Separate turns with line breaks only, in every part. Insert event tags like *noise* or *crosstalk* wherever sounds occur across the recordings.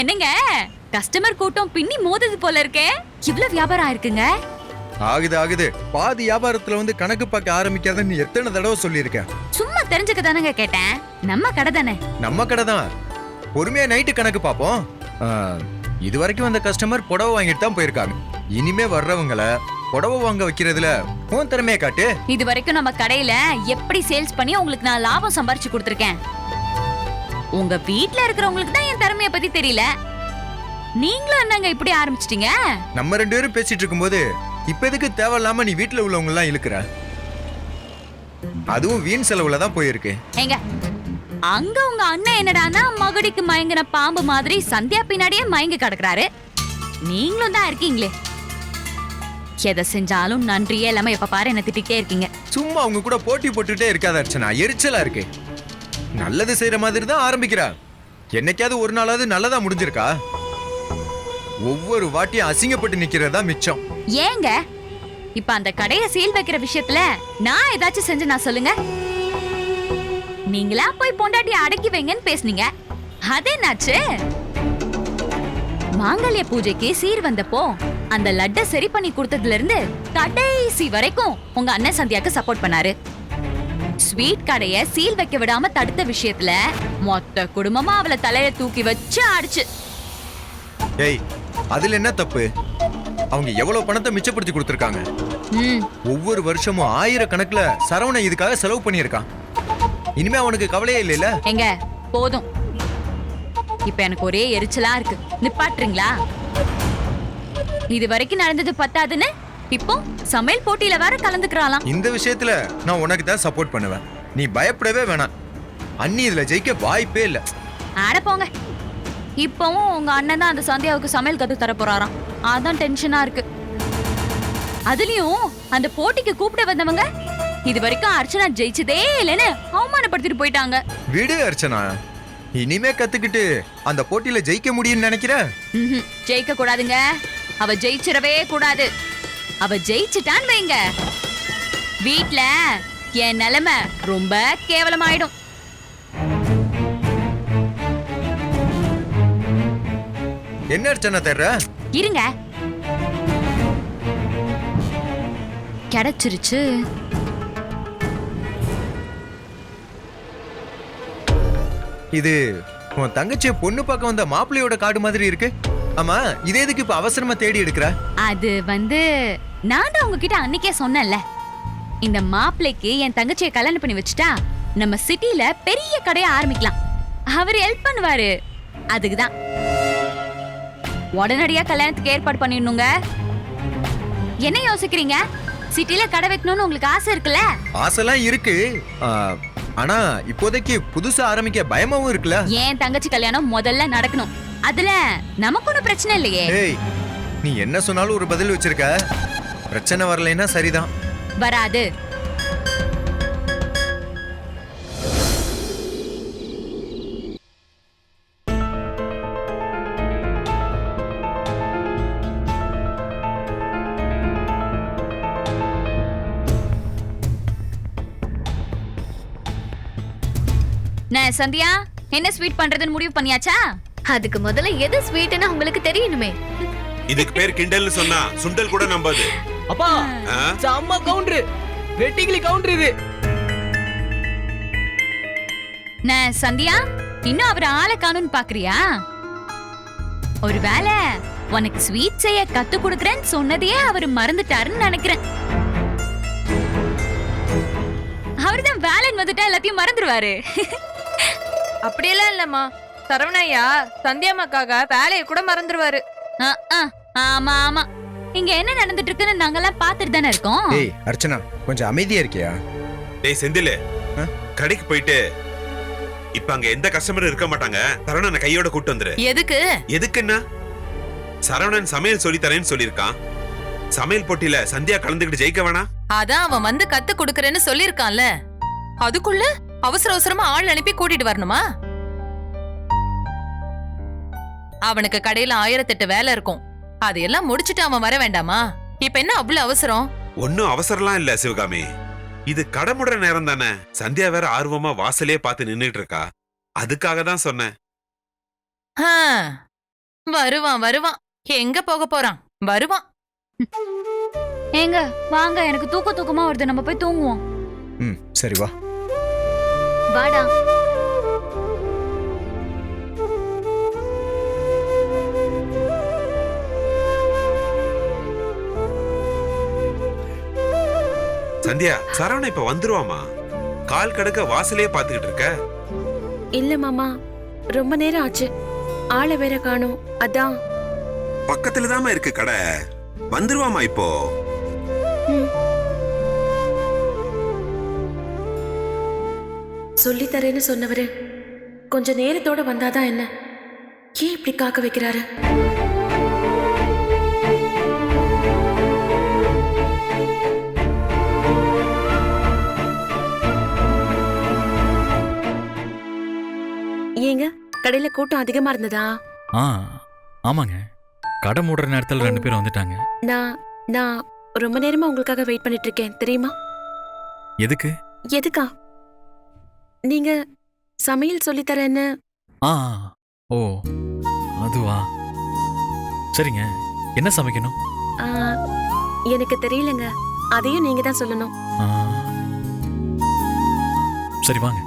என்னங்க? கஸ்டமர் கூட்டம் பின்னி மோதுது போல இருக்கே. இவ்வளவு வியாபாரம் ஆயிருக்குங்க?
ஆகுது ஆகுது. பாதி வியாபாரத்துல வந்து கணக்கு பார்க்க ஆரம்பிக்காதன்னு எத்தனை தடவை சொல்லியிருக்கேன்
சும்மா தெரிஞ்சுக்க தானங்க கேட்டேன். நம்ம கடை தானே?
நம்ம கடை தான். பொறுமையா நைட்டு கணக்கு பார்ப்போம். இது வரைக்கும் வந்த கஸ்டமர் புடவை வாங்கிட்டு தான் போயிருக்காங்க. இனிமே வர்றவங்கள புடவை வாங்க வைக்கிறதுல உன் திறமைய காட்டு.
இது வரைக்கும் நம்ம கடையில எப்படி சேல்ஸ் பண்ணி உங்களுக்கு நான் லாபம் சம்பாரிச்சு கொடுத்துருக்கேன்? உங்க வீட்ல இருக்கிறவங்களுக்கு தான் என் திறமைய பத்தி தெரியல. நீங்களும் என்னங்க இப்படி ஆரம்பிச்சிட்டீங்க?
நம்ம ரெண்டு பேரும் பேசிட்டு இருக்கும்போது இப்ப எதுக்கு தேவையில்லாம நீ வீட்டுல உள்ளவங்க எல்லாம் இழுக்கிற? அதுவும் வீண் செலவுல தான் போயிருக்கு.
ஏங்க அங்க உங்க அண்ணன் என்னடான்னா மகுடிக்கு மயங்கின பாம்பு மாதிரி சந்தியா பின்னாடியே மயங்கி கிடக்குறாரு. நீங்களும் தான் இருக்கீங்களே. எதை செஞ்சாலும் நன்றியே இல்லாம எப்ப பாரு என்ன திட்டிகிட்டே இருக்கீங்க.
சும்மா அவங்க கூட போட்டி போட்டுட்டே இருக்காத அர்ச்சனா. எரிச்சலா இருக்கு. நல்லது செய்யற மாதிரி தான் ஆரம்பிக்கிறா. என்னைக்காவது ஒரு நாளாவது நல்லதா முடிஞ்சிருக்கா? ஒவ்வொரு வாட்டியும் அசிங்கப்பட்டு நிக்கிறதா மிச்சம்.
ஏங்க இப்ப அந்த கடைய சீல் வைக்கிற விஷயத்துல நான் ஏதாச்சும் செஞ்சு நான் சொல்லுங்க? நீங்களா போய் பொண்டாட்டி அடக்கி வைங்கன்னு பேசுனீங்க. அது என்னாச்சு? மாங்கல்ய பூஜைக்கு சீர் வந்தப்போ அந்த லட்டை சரி பண்ணி கொடுத்ததுல இருந்து கடைசி வரைக்கும் உங்க அண்ணன் சந்தியாக்கு சப்போர்ட் பண்ணாரு. ஸ்வீட் கடைய சீல் வைக்க விடாம தடுத்த விஷயத்துல மொத்த குடும்பமா அவளை தலையில தூக்கி வச்சு அடிச்சு
ஏய் அதுல என்ன தப்பு? அவங்க எவ்வளவு பணத்தை மிச்சப்படுத்தி கொடுத்துருக்காங்க? ஒவ்வொரு வருஷமும் ஆயிரக்கணக்குல சரவணன் இதுக்காக செலவு பண்ணியிருக்கான். இனிமே அவனுக்கு கவலையே இல்லைல்ல?
எங்க? போதும். இப்ப எனக்கு ஒரே எரிச்சலா இருக்கு. நிப்பாட்டுறீங்களா? இது வரைக்கும் நடந்தது பத்தாதுன்னு இப்போ சமையல் போட்டியில வேற கலந்துக்கிறாளாம்.
இந்த விஷயத்துல நான் உனக்கு தான் சப்போர்ட் பண்ணுவேன். நீ பயப்படவே வேணாம். அண்ணி இதுல ஜெயிக்க வாய்ப்பே இல்ல.
ஆட போங்க. இப்பவும் உங்க அண்ணன் தான் அந்த சந்தியாவுக்கு சமையல் கத்து தர போறாராம். அதான் டென்ஷனா இருக்கு. அதுலயும் அந்த போட்டிக்கு கூப்பிட வந்தவங்க இது வரைக்கும் அர்ச்சனா ஜெயிச்சதே இல்லைன்னு அவமானப்படுத்திட்டு போயிட்டாங்க.
விடு அர்ச்சனா. இனிமே கத்துக்கிட்டு அந்த போட்டியில ஜெயிக்க முடியும்னு நினைக்கிற.
ஜெயிக்க கூடாதுங்க. அவ ஜெயிச்சிடவே கூடாது. அவ ஜெயிச்சிட்டான்னு வைங்க. வீட்ல என் நிலைமை ரொம்ப கேவலமாயிடும்.
என்ன அர்ச்சனா தர்ற
இருங்க. கிடைச்சிருச்சு.
இது உன் தங்கச்சிய பொண்ணு பார்க்க வந்த மாப்பிள்ளையோட கார்டு மாதிரி இருக்கு. ஆமா இதே எதுக்கு இப்ப அவசரமா தேடி எடுக்கிற?
அது வந்து நான் தான் உங்ககிட்ட அன்னைக்கே சொன்னேன்ல. இந்த மாப்பிள்ளைக்கு என் தங்கச்சியை கல்யாணம் பண்ணி வச்சுட்டா நம்ம சிட்டில பெரிய கடையை ஆரம்பிக்கலாம். அவர் ஹெல்ப் பண்ணுவாரு. அதுக்கு தான் உடனடியா கல்யாணத்துக்கு ஏற்பாடு பண்ணிடணுங்க. என்ன யோசிக்கிறீங்க? சிட்டில கடை வைக்கணும்னு உங்களுக்கு ஆசை இருக்குல்ல?
ஆசைலாம் இருக்கு. ஆனா இப்போதைக்கு புதுசா ஆரம்பிக்க பயமாவும் இருக்குல்ல?
என் தங்கச்சி கல்யாணம் முதல்ல நடக்கணும். அதுல நமக்கு ஒன்றும் பிரச்சனை இல்லையே.
நீ என்ன சொன்னாலும் ஒரு பதில் வச்சிருக்க? பிரச்சனை வரலைன்னா சரிதான்.
வராது. நான் சந்தியா என்ன ஸ்வீட் பண்றதுன்னு முடிவு பண்ணியாச்சா?
அதுக்கு முதல்ல எது ஸ்வீட்னு உங்களுக்கு தெரியணுமே.
இதுக்கு பேர் கிண்டல்னு சொன்னா சுண்டல் கூட நம்பாது.
அப்பா? செம்ம கவுண்டரு வெட்டிக்கிளி கவுண்டர் இது.
நான் சந்தியா இன்னும் அவர் ஆளை காணும்னு பாக்குறியா? ஒருவேளை உனக்கு ஸ்வீட் செய்ய கத்து கொடுக்கறேன்னு சொன்னதையே அவர் மறந்துட்டாருன்னு நினைக்கிறேன். அவர்தான் வேலைன்னு வந்துட்டா எல்லாத்தையும் மறந்துடுவாரு
அப்படியெல்லாம் இல்லம்மா. சரவணையா சந்தியாமாக்காக வேலையை கூட மறந்துடுவாரு
ஆமா ஆமா. இங்க என்ன நடந்துட்டு இருக்குன்னு நாங்கெல்லாம் பாத்துட்டு தானே இருக்கோம்.
ஏய் அர்ச்சனா கொஞ்சம் அமைதியா இருக்கியா?
டேய் செந்தில்? கடைக்கு போயிட்டு இப்ப அங்க எந்த கஸ்டமரும் இருக்க மாட்டாங்க? சரவணனை கையோட கூட்டு வந்துரு.
எதுக்கு?
எதுக்குன்னா சரவணன் சமையல் சொல்லி தரேன்னு சொல்லியிருக்கான். சமையல் போட்டியில சந்தியா கலந்துக்கிட்டு ஜெயிக்க வேணாம்
அதான் அவன் வந்து கத்து கொடுக்கறேன்னு சொல்லிருக்கான்ல அதுக்குள்ள அவசர அவசரமா ஆள் அனுப்பி கூட்டிட்டு வரணுமா? அவனுக்கு கடையில ஆயிரத்தெட்டு வேலை இருக்கும். அதையெல்லாம் முடிச்சிட்டு அவன் வர வேண்டாமா? இப்ப என்ன அவ்வளவு அவசரம்?
ஒன்னும் அவசரம்லாம் இல்ல சிவகாமி. இது கடமுடுற நேரம் தானே. சந்தியா வேற ஆர்வமா வாசலே பார்த்து நின்னுட்டு இருக்கா அதுக்காக தான் சொன்னேன்.
ஆ, வருவான் வருவான். எங்க போக போறான்? வருவான்.
ஏங்க வாங்க எனக்கு தூக்க தூக்கமா வருது. நம்ம போய் தூங்குவோம்.
ம் சரி வா.
வாடா.
சந்தியா சரவணன் இப்ப வந்துருவாமா கால் கடக்க வாசலே பாத்துக்கிட்டு இருக்க.
இல்ல மாமா ரொம்ப நேரம் ஆச்சு. ஆளை வேற காணோம். அதான்.
பக்கத்துல தாமா இருக்கு கடை. வந்துருவாமா இப்போ.
சொல்லி தரேன்னு சொன்னவரு கொஞ்ச நேரத்தோட வந்தாதான் என்ன? ஏன் இப்படி காக்க வைக்கிறாரு? ஏங்க? கடையில கூட்டம் அதிகமா இருந்ததா?
ஆ ஆமாங்க. கடை மூடுற நேரத்தில் ரெண்டு பேரும் வந்துட்டாங்க.
நான் நான் ரொம்ப நேரமா உங்களுக்காக வெயிட் பண்ணிட்டு இருக்கேன் தெரியுமா?
எதுக்கு?
எதுக்கா? நீங்க சமையல் சொல்லி தரேன்னு.
ஆ ஓ அதுவா? சரிங்க. என்ன சமைக்கணும்?
ஆ, எனக்கு தெரியலங்க. அதையும் நீங்க தான் சொல்லணும்.
ஆ, சரி வாங்க.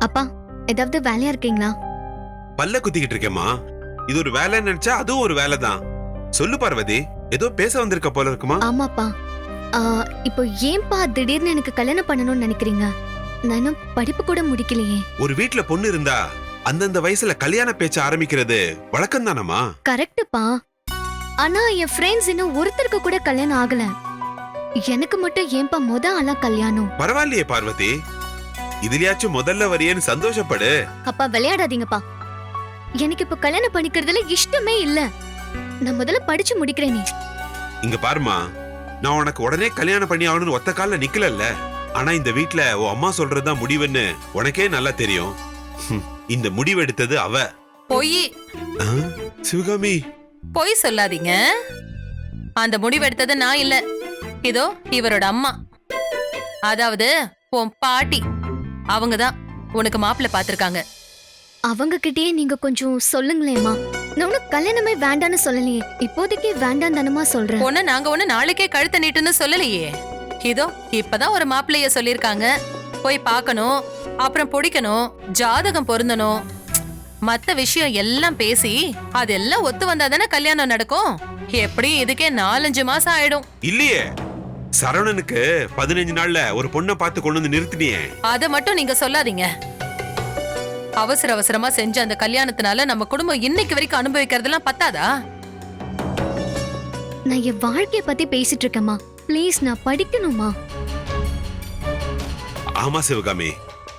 அப்பா ஏதாவது வேலையா இருக்கீங்களா?
பல்ல குத்திக்கிட்டு இருக்கேம்மா. இது ஒரு வேலைன்னு நினைச்சா அதுவும் ஒரு வேலை தான் சொல்லு பார்வதி ஏதோ பேச வந்திருக்க போல இருக்குமா?
ஆமாப்பா. ஆ, இப்போ ஏன்பா திடீர்னு எனக்கு கல்யாணம் பண்ணணும்னு நினைக்கிறீங்க? நானும் படிப்பு கூட முடிக்கலையே.
ஒரு வீட்ல பொண்ணு இருந்தா அந்தந்த வயசுல கல்யாண பேச்ச ஆரம்பிக்கிறது வழக்கம் தானம்மா
கரெக்டுப்பா. ஆனா என் ஃப்ரெண்ட்ஸ் இன்னும் ஒருத்தருக்கு கூட கல்யாணம் ஆகல. எனக்கு மட்டும் ஏன்பா முத ஆளா கல்யாணம்?
பரவாயில்லையே பார்வதி. இதுலயாச்சும் முதல்ல வரியேன்னு சந்தோஷப்படு.
அப்பா விளையாடாதீங்கப்பா. எனக்கு இப்ப கல்யாணம் பண்ணிக்கிறதுல இஷ்டமே இல்ல. நான் முதல்ல படிச்சு முடிக்கிறேனே
இங்க பாருமா நான் உனக்கு உடனே கல்யாணம் பண்ணி ஆகணும்னு ஒத்த கால்ல நிக்கலல்ல. ஆனா இந்த வீட்ல உன் அம்மா சொல்றதுதான் முடிவுன்னு உனக்கே நல்லா தெரியும். இந்த முடிவு எடுத்தது அவ.
பொய்.
ஆ, சிவகாமி.
பொய் சொல்லாதீங்க. அந்த முடிவெடுத்தது நான் இல்ல. இதோ இவரோட அம்மா. அதாவது உன் பாட்டி. அவங்க தான் உனக்கு மாப்பிள்ளை பார்த்திருக்காங்க.
அவங்க கிட்டயே நீங்க கொஞ்சம் சொல்லுங்களேம்மா. நான் ஒன்னும் கல்யாணமே வேண்டான்னு சொல்லலையே. இப்போதைக்கு வேண்டாம் தானமா சொல்றேன்.
பொண்ணு நாங்க ஒண்ணு நாளைக்கே கழுத்த நீட்டுன்னு சொல்லலையே. இதோ இப்பதான் ஒரு மாப்பிள்ளைய சொல்லிருக்காங்க போய் பார்க்கணும் அப்புறம் பிடிக்கணும் ஜாதகம் பொருந்தணும். மத்த விஷயம் எல்லாம் பேசி அதெல்லாம் ஒத்து வந்தாதானே கல்யாணம் நடக்கும்? எப்படி இதுக்கே நாலஞ்சு மாசம் ஆயிடும்.
இல்லையே. சரவணனுக்கு பதினஞ்சு நாள்ல ஒரு பொண்ணை பார்த்து கொண்டு வந்து நிறுத்தினியே.
அத மட்டும் நீங்க சொல்லாதீங்க. அவசர அவசரமா செஞ்ச அந்த கல்யாணத்தினால நம்ம குடும்பம் இன்னைக்கு வரைக்கும் அனுபவிக்கிறதெல்லாம் பத்தாதா?
நான் என் வாழ்க்கைய பத்தி பேசிட்டு இருக்கேம்மா. ப்ளீஸ் நான் படிக்கணுமா
ஆமா சிவகாமி.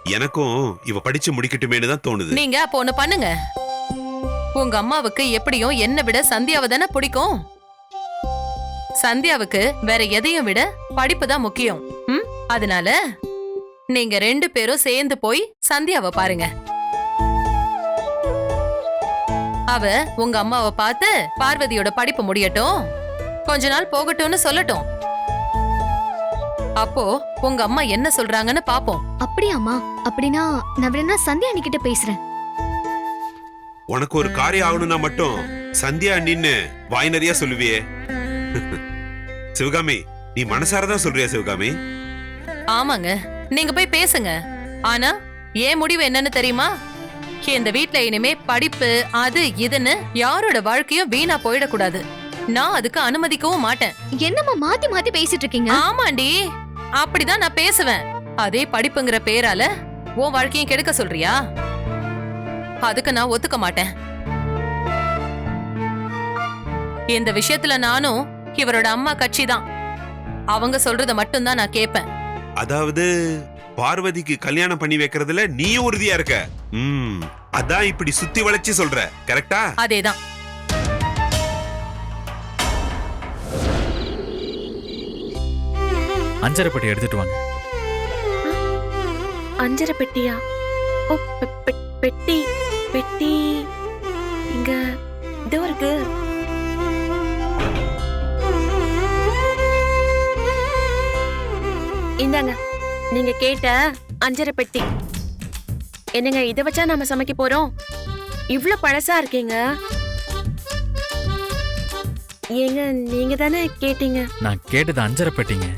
எனக்கும் இவ படிச்சு முடிக்கட்டுமேனு தான் தோணுது.
நீங்க அப்போ ஒண்ணு பண்ணுங்க. உங்க அம்மாவுக்கு எப்படியும் என்ன விட சந்தியாவை தானே பிடிக்கும்? சந்தியாவுக்கு வேற எதையும் விட படிப்பு தான் முக்கியம். ம்? அதனால நீங்க ரெண்டு பேரும் சேர்ந்து போய் சந்தியாவை பாருங்க. அவ உங்க அம்மாவை பார்த்து பார்வதியோட படிப்பு முடியட்டும். கொஞ்ச நாள் போகட்டும்னு சொல்லட்டும். அப்போ உங்க அம்மா என்ன சொல்றாங்கன்னு பாப்போம்.
அப்படியாம்மா அப்படின்னா நான் வேணா சந்தியா அண்ணிக்கிட்ட பேசுறேன்.
உனக்கு ஒரு காரியம் ஆகணும்னா மட்டும் சந்தியா நின்னு வாய் நிறைய சொல்லுவியே. *laughs* சிவகாமி நீ மனசாரதான் சொல்றியா சிவகாமி?
ஆமாங்க. நீங்க போய் பேசுங்க. ஆனா ஏன் முடிவு என்னன்னு தெரியுமா? இந்த வீட்ல இனிமே படிப்பு அது இதுன்னு யாரோட வாழ்க்கையும் வீணா போயிடக்கூடாது. நான் அதுக்கு அனுமதிக்கவும் மாட்டேன்.
என்னம்மா மாத்தி மாத்தி பேசிட்டு இருக்கீங்க
ஆமாண்டி. அப்படிதான் நான் பேசுவேன். அதே படிப்புங்கிற பேரால உன் வாழ்க்கையும் கெடுக்க சொல்றியா? அதுக்கு நான் ஒத்துக்க மாட்டேன். இந்த விஷயத்துல நானும் இவரோட அம்மா கட்சி தான் அவங்க சொல்றத மட்டும்தான் நான் கேட்பேன்
அதாவது பார்வதிக்கு கல்யாணம் பண்ணி வைக்கிறதுல நீ உறுதியா இருக்க. ம் அதான் இப்படி சுத்தி வளைச்சு சொல்ற. கரெக்டா?
அதேதான்.
அஞ்சரைப்பட்டி எடுத்துட்டு வாங்க.
அஞ்சரை பெட்டியா ஓ பெ- பெ- பெட்டி பெட்டி. இங்க இதோ இருக்கு. இந்தாங்க நீங்க கேட்ட அஞ்சரை பெட்டி. என்னங்க இதை வச்சா நாம சமைக்க போறோம்? இவ்ளோ பழசா இருக்கீங்க. ஏங்க நீங்க தானே கேட்டீங்க?
நான் கேட்டது அஞ்சரை பெட்டிங்க.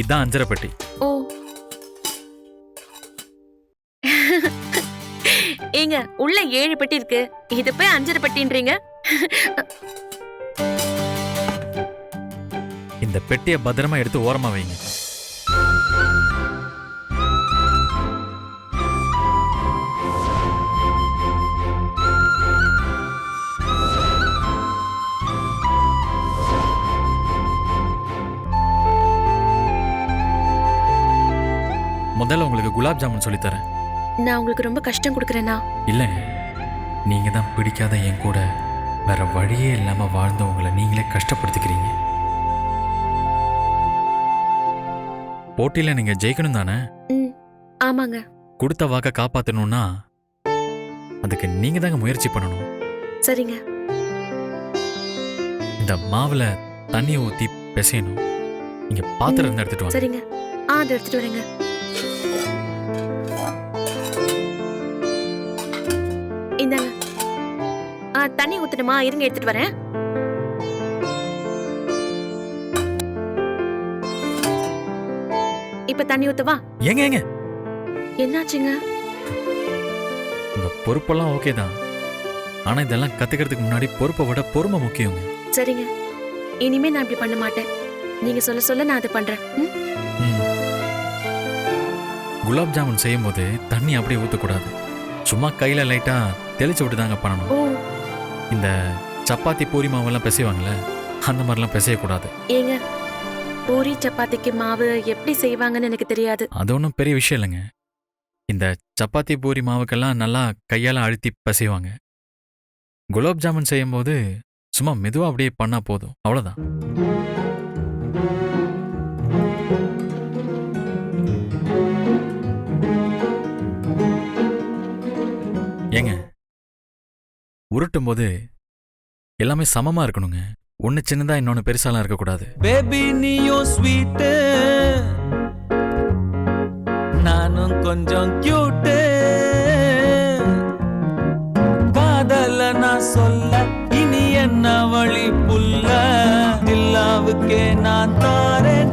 இதான் அஞ்சரை பெட்டி.
ஓ உள்ள ஏழு பெட்டி இருக்கு. இது போய் அஞ்சரை பெட்டின்றீங்க.
இந்த பெட்டியை பத்திரமா எடுத்து ஓரமா வைங்க. முதல்ல உங்களுக்கு குலாப் ஜாமுன் சொல்லித்தரேன்
நான் உங்களுக்கு ரொம்ப கஷ்டம் கொடுக்குறேனா?
இல்லைங்க நீங்க தான் பிடிக்காத என் கூட வேற வழியே இல்லாம வாழ்ந்தவங்களை நீங்களே கஷ்டப்படுத்திக்கிறீங்க. போட்டியில நீங்க ஜெயிக்கணும் தானே?
ஆமாங்க.
கொடுத்த வாக்க காப்பாத்தணும்னா அதுக்கு நீங்க தாங்க முயற்சி பண்ணணும்.
சரிங்க.
இந்த மாவுல தண்ணி ஊத்தி பிசையணும். இங்க பாத்திரம் எடுத்துட்டு வாங்க.
சரிங்க. ஆ அதை எடுத்துட்டு வரேங்க. தண்ணி ஊத்தணுமா? இருங்க எடுத்துட்டு வரேன். இப்ப தண்ணி ஊத்தவா
ஏங்க ஏங்க.
என்னாச்சுங்க?
உங்க பொறுப்பெல்லாம் ஓகே தான். ஆனா இதெல்லாம் கத்துக்கிறதுக்கு முன்னாடி பொறுப்பை விட பொறுமை முக்கியங்க.
சரிங்க. இனிமே நான் இப்படி பண்ண மாட்டேன். நீங்க சொல்ல சொல்ல நான் அதை பண்றேன். ம்?
குலாப் ஜாமுன் செய்யும் போது தண்ணி அப்படியே ஊற்றக்கூடாது சும்மா கையில் லைட்டாக தெளிச்சு விட்டு தாங்க பண்ணணும்.
ஓ.
இந்த சப்பாத்தி பூரி மாவெல்லாம் பிசைவாங்கல்ல அந்த மாதிரிலாம் பிசையக்கூடாது.
ஏங்க பூரி சப்பாத்திக்கு மாவு எப்படி செய்வாங்கன்னு எனக்கு தெரியாது.
அது ஒன்றும் பெரிய விஷயம் இல்லைங்க. இந்த சப்பாத்தி பூரி மாவுக்கெல்லாம் நல்லா கையால் அழுத்தி பிசைவாங்க. குலாப் ஜாமுன் செய்யும்போது சும்மா மெதுவாக அப்படியே பண்ணா போதும். அவ்வளோதான் உருட்டும் போது எல்லாமே சமமா இருக்கணுங்க. ஒன்று சின்னதா இன்னொன்னு பெருசாலாம் இருக்கக்கூடாது.
பேபி நீயும் ஸ்வீட்டு நானும் கொஞ்சம் கியூட்டு காதல நான் சொல்ல இனி என்ன வழி புல்ல? தில்லாவுக்கே நான் தாரேன்.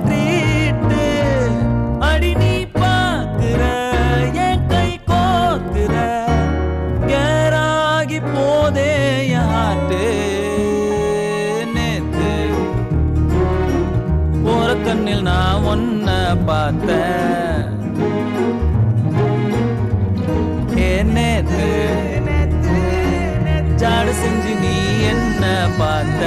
கண்ணில் பார்த்த. நேத்து? ஜாடு செஞ்சு நீ என்ன பார்த்த?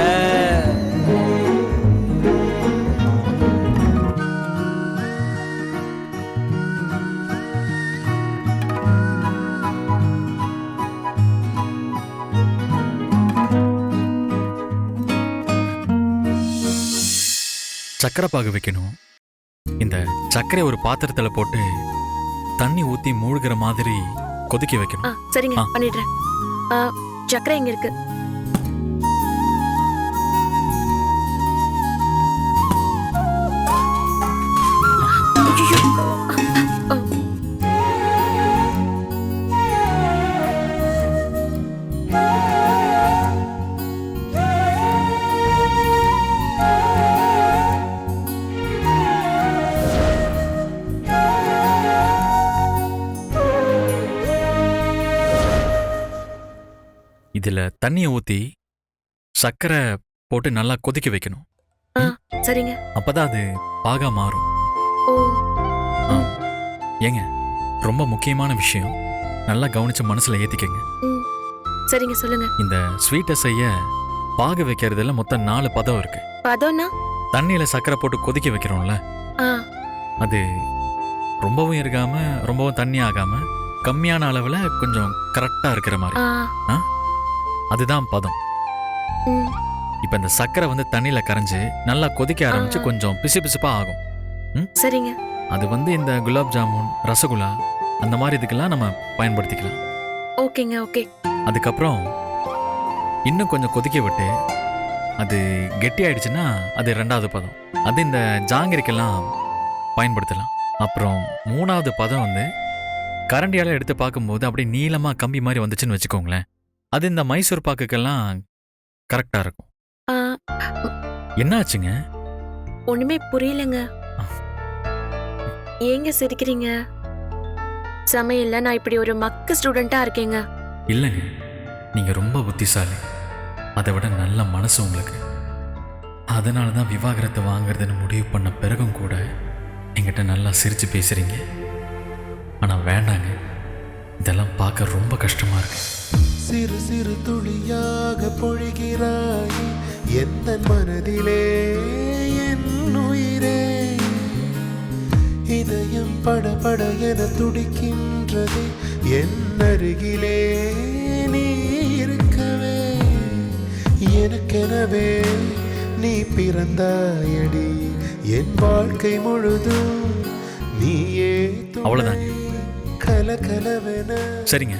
சக்கரை பாகு வைக்கணும். சர்க்கரை ஒரு பாத்திரத்துல போட்டு தண்ணி ஊத்தி மூழ்கிற மாதிரி கொதிக்க வைக்கணும்.
சரிங்க. பண்ணிடுறேன். ஆ, சக்கரை எங்க இருக்கு?
இதுல தண்ணியை ஊத்தி சர்க்கரை போட்டு நல்லா கொதிக்க வைக்கணும்.
சரிங்க.
அப்பதான் அது பாகா மாறும்.
ஓ.
ஏங்க ரொம்ப முக்கியமான விஷயம். நல்லா கவனிச்சு மனசுல ஏத்திக்கங்க.
ம். சரிங்க சொல்லுங்க.
இந்த ஸ்வீட்டை செய்ய பாகு வைக்கிறதுல மொத்தம் நாலு பதம் இருக்கு.
பதம்னா?
தண்ணியில சர்க்கரை போட்டு கொதிக்க வைக்கிறோம்ல.
ஆ.
அது ரொம்பவும் இருக்காம ரொம்பவும் தண்ணி ஆகாம கம்மியான அளவுல கொஞ்சம் கரெக்டா இருக்கிற மாதிரி.
ஆ?
அதுதான் பதம்.
ம்.
இப்ப இந்த சர்க்கரை வந்து தண்ணியில கரைஞ்சு நல்லா கொதிக்க ஆரம்பிச்சு. கொஞ்சம் பிசு பிசுப்பா ஆகும்.
சரிங்க.
அது வந்து இந்த குலாப் ஜாமுன் ரசகுல்லா அந்த மாதிரி இதுக்கெல்லாம் நம்ம பயன்படுத்திக்கலாம்.
ஓகேங்க ஓகே.
அதுக்கப்புறம் இன்னும் கொஞ்சம் கொதிக்க விட்டு அது கெட்டி ஆயிடுச்சுன்னா அது ரெண்டாவது பதம். அது இந்த ஜாங்கிரிக்கெல்லாம் பயன்படுத்தலாம். அப்புறம் மூணாவது பதம் வந்து கரண்டியால் எடுத்து பார்க்கும்போது அப்படியே நீளமாக கம்பி மாதிரி வந்துச்சுன்னு வச்சுக்கோங்களேன். அது இந்த மைசூர் பாக்குக்கெல்லாம் கரெக்டாக இருக்கும்.
ஆ,
என்னாச்சுங்க?
ஒண்ணுமே புரியலங்க. ஏங்க சிரிக்கிறீங்க? சமையல்ல நான் இப்படி ஒரு மக்கு ஸ்டூடெண்டா இருக்கேங்க.
இல்லைங்க. நீங்கள் ரொம்ப புத்திசாலி. அதை விட நல்ல மனசு உங்களுக்கு. அதனால தான் விவாகரத்தை வாங்குறதுன்னு முடிவு பண்ண பிறகும் கூட என்கிட்ட நல்லா சிரித்து பேசுகிறீங்க ஆனால் வேண்டாங்க. இதெல்லாம் பார்க்க ரொம்ப கஷ்டமாக இருக்கு.
சிறு சிறு துளியாக பொழிகிறாய். எந்த மனதிலே என் உயிரே. இதயம் படபட என துடிக்கின்றது. என் அருகிலே நீ இருக்கவே. எனக்கெனவே நீ பிறந்தாயடி. என் வாழ்க்கை முழுதும் நீயே அவ்வளவுதான்.
சரிங்க.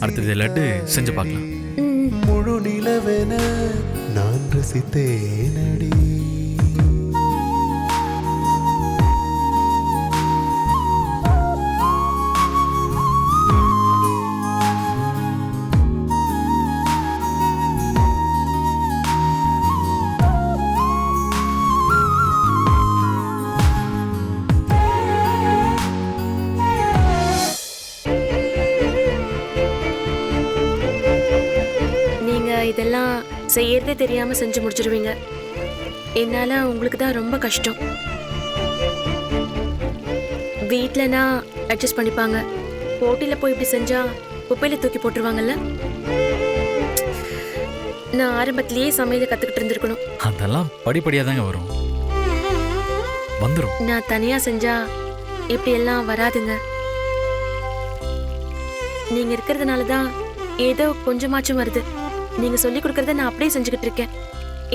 அடுத்தது லட்டு செஞ்சு பார்க்கலாம்.
முழு நிலவென நான் ரசித்தேனடி.
செய்யறதே தெரியாம செஞ்சு முடிச்சிருவீங்க. என்னால உங்களுக்கு தான் ரொம்ப கஷ்டம். வீட்லனா அட்ஜஸ்ட் பண்ணிப்பாங்க. போட்டியில போய் இப்படி செஞ்சா குப்பையில தூக்கி போட்டுருவாங்கல்ல? நான் ஆரம்பத்திலேயே சமையல கத்துக்கிட்டு இருந்திருக்கணும்.
அதெல்லாம் படிப்படியாக தாங்க வரும். வந்துடும்
நான் தனியா செஞ்சா இப்படி எல்லாம் வராதுங்க. நீங்க இருக்கிறதுனால தான் ஏதோ கொஞ்சமாச்சும் வருது. நீங்க சொல்லி கொடுக்கறத நான் அப்படியே செஞ்சுக்கிட்டு இருக்கேன்.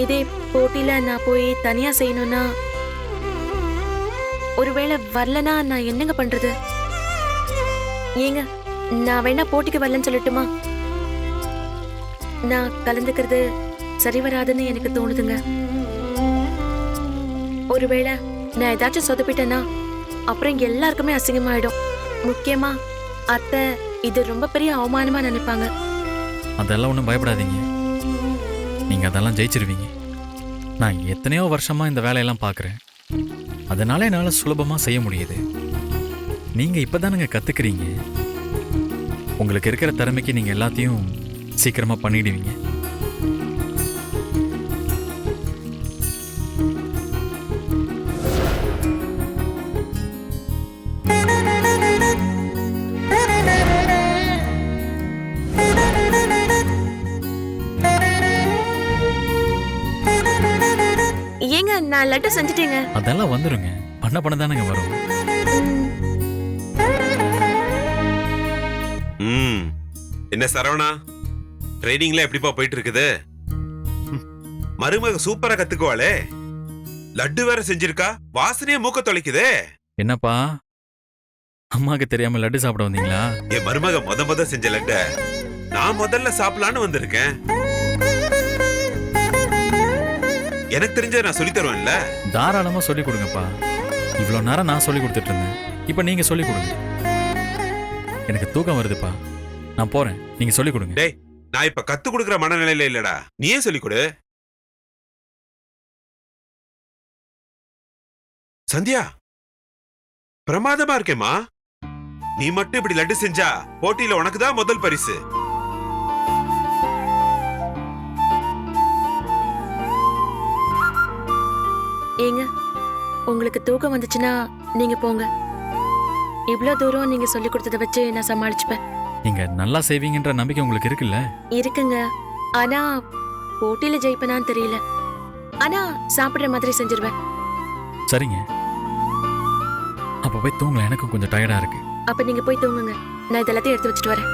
இதே போட்டியில நான் போய் தனியா செய்யணும்னா ஒருவேளை வரலனா நான் என்னங்க பண்றது? ஏங்க நான் வேணா போட்டிக்கு வரலன்னு சொல்லட்டுமா? நான் கலந்துக்கிறது சரி வராதுன்னு எனக்கு தோணுதுங்க. ஒருவேளை நான் ஏதாச்சும் சொதப்பிட்டேன்னா அப்புறம் எல்லாருக்குமே அசிங்கமாயிடும். முக்கியமா அத்தை இது ரொம்ப பெரிய அவமானமா நினைப்பாங்க.
அதெல்லாம் ஒன்றும் பயப்படாதீங்க. நீங்கள் அதெல்லாம் ஜெயிச்சிருவீங்க. நான் எத்தனையோ வருஷமாக இந்த வேலையெல்லாம் பார்க்குறேன். அதனால என்னால் சுலபமாக செய்ய முடியுது. நீங்கள் இப்போ தானுங்க கற்றுக்குறீங்க உங்களுக்கு இருக்கிற திறமைக்கு நீங்கள் எல்லாத்தையும் சீக்கிரமாக பண்ணிடுவீங்க.
ஏங்க நான் லட்டு செஞ்சுட்டேங்க.
அதெல்லாம் வந்துருங்க. பண்ண பண்ண தானேங்க வரும்.
ம். என்ன சரவணா? ட்ரைனிங்ல எப்படிப்பா போயிட்டு இருக்குது மருமக சூப்பரா கத்துக்குவாளே. லட்டு வேற செஞ்சிருக்கா? வாசனையே மூக்க தொலைக்குதே.
என்னப்பா? அம்மாவுக்கு தெரியாமல் லட்டு சாப்பிட வந்தீங்களா?
என் மருமக முத முத செஞ்ச லட்ட நான் முதல்ல சாப்பிடலான்னு வந்திருக்கேன். எனக்கு தெரிஞ்ச நான் சொல்லி தருவேன்ல.
தாராளமாக சொல்லிக் கொடுங்கப்பா. இவ்வளோ நேரம் நான் சொல்லி கொடுத்துட்டு இருந்தேன். இப்போ நீங்கள் சொல்லிக் கொடுங்க. எனக்கு தூக்கம் வருதுப்பா. நான் போகிறேன் நீங்கள் சொல்லிக் கொடுங்க.
டேய் நான் இப்ப கத்து கொடுக்கற மனநிலையில இல்லடா. நீயே சொல்லிக் கொடு? சந்தியா பிரமாதமா இருக்கேம்மா. நீ மட்டும் இப்படி லட்டு செஞ்சா போட்டியில உனக்கு தான் முதல் பரிசு.
ஏங்க உங்களுக்கு தூக்கம் வந்துச்சுன்னா நீங்க போங்க. இவ்வளோ தூரம் நீங்க சொல்லி கொடுத்ததை வச்சு நான் சமாளிச்சுப்பேன்.
நீங்கள் நல்லா செய்வீங்கன்ற நம்பிக்கை உங்களுக்கு இருக்குல்ல?
இருக்குங்க. ஆனா போட்டியில ஜெயிப்பேனான்னு தெரியல. ஆனா சாப்பிடுற மாதிரி செஞ்சிருவேன்.
சரிங்க. அப்போ போய் தூங்கலாம். எனக்கும் கொஞ்சம் டயர்டாக இருக்கு.
அப்ப நீங்க போய் தூங்குங்க. நான் இதெல்லாத்தையும் எடுத்து வச்சுட்டு வரேன்.